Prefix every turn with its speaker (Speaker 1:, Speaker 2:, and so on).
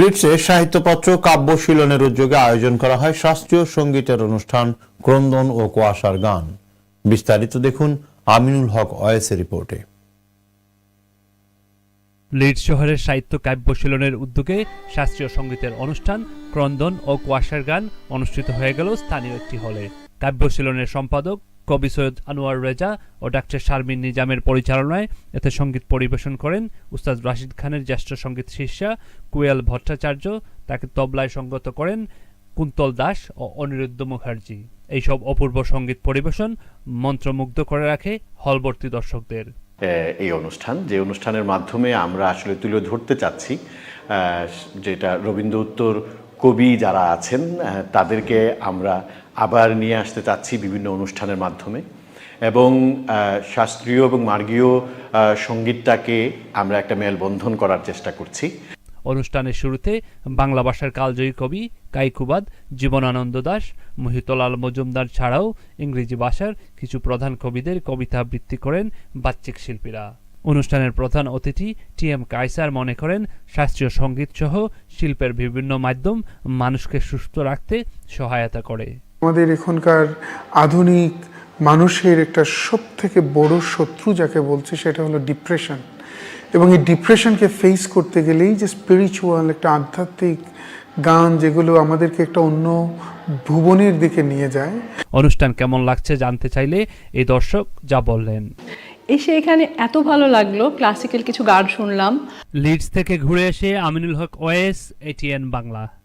Speaker 1: লিডসে সাহিত্যপত্র, কাব্য শিলনের উদ্যোগে আয়োজন করা হয় শাস্ত্রীয় সঙ্গীতের অনুষ্ঠান ক্রন্দন ও কুয়াশার গান। বিস্তারিত দেখুন আমিনুল হক ওয়েসের রিপোর্টে।
Speaker 2: লিডস শহরের সাহিত্য কাব্যশীলনের উদ্যোগে শাস্ত্রীয় সঙ্গীতের অনুষ্ঠান, ক্রন্দন ও কুয়াশার গান অনুষ্ঠিত হয়ে গেল স্থানীয় একটি হলে। কাব্যশীলনের সম্পাদক কবি সৈয়দ আনোয়ার রেজা ও ডাক্তার শারমিন নিজামের পরিচালনায় এতে সংগীত পরিবেশন করেন উস্তাদ রাশিদ খানের জ্যেষ্ঠ সংগীত শিষ্যা কুয়েল ভট্টাচার্য। তাকে তবলায় সঙ্গত করেন কুন্তল দাস ও অনিরুদ্ধ মুখার্জি। এইসব অপূর্ব সংগীত পরিবেশন মন্ত্রমুগ্ধ করে রাখে হলবর্তী দর্শকদের।
Speaker 3: এই অনুষ্ঠান, যে অনুষ্ঠানের মাধ্যমে আমরা আসলে তুলে ধরতে চাচ্ছি যেটা রবীন্দ্র উত্তর কবি যারা আছেন তাদেরকে আমরা আবার নিয়ে আসতে চাচ্ছি বিভিন্ন অনুষ্ঠানের মাধ্যমে। এবং শাস্ত্রীয় এবং মার্গীয় সঙ্গীতটাকে আমরা একটা মেলবন্ধন করার চেষ্টা করছি।
Speaker 2: অনুষ্ঠানের শুরুতে বাংলা ভাষার কালজয়ী কবি কাইকুবাদ, জীবনানন্দ দাস, মহিতলাল মজুমদার ছাড়াও ইংরেজি ভাষার কিছু প্রধান কবিদের কবিতা আবৃত্তি করেন বাচ্চিক শিল্পীরা। অনুষ্ঠানের প্রধান অতিথি টি এম কায়সার মনে করেন শাস্ত্রীয় সংগীত সহ শিল্পের বিভিন্ন মাধ্যম মানুষকে সুস্থ রাখতে সহায়তা করে।
Speaker 4: আমাদের এখনকার আধুনিক মানুষের একটা সব থেকে বড় শত্রু যাকে বলছে সেটা হলো ডিপ্রেশন এবং এই ডিপ্রেশনকে ফেস করতে গেলেই যে স্পিরিচুয়াল একটা আধ্যাত্মিক গান যেগুলো আমাদেরকে একটা অন্য ভুবনের দিকে নিয়ে যায়।
Speaker 2: অনুষ্ঠান কেমন লাগছে জানতে চাইলে এই দর্শক যা বললেন।
Speaker 5: এসে এখানে এত ভালো লাগল। ক্লাসিক্যাল কিছু গান শুনলাম।
Speaker 2: লিডস থেকে ঘুরে এসে আমিনুল হক ওয়েস, এটিএন বাংলা।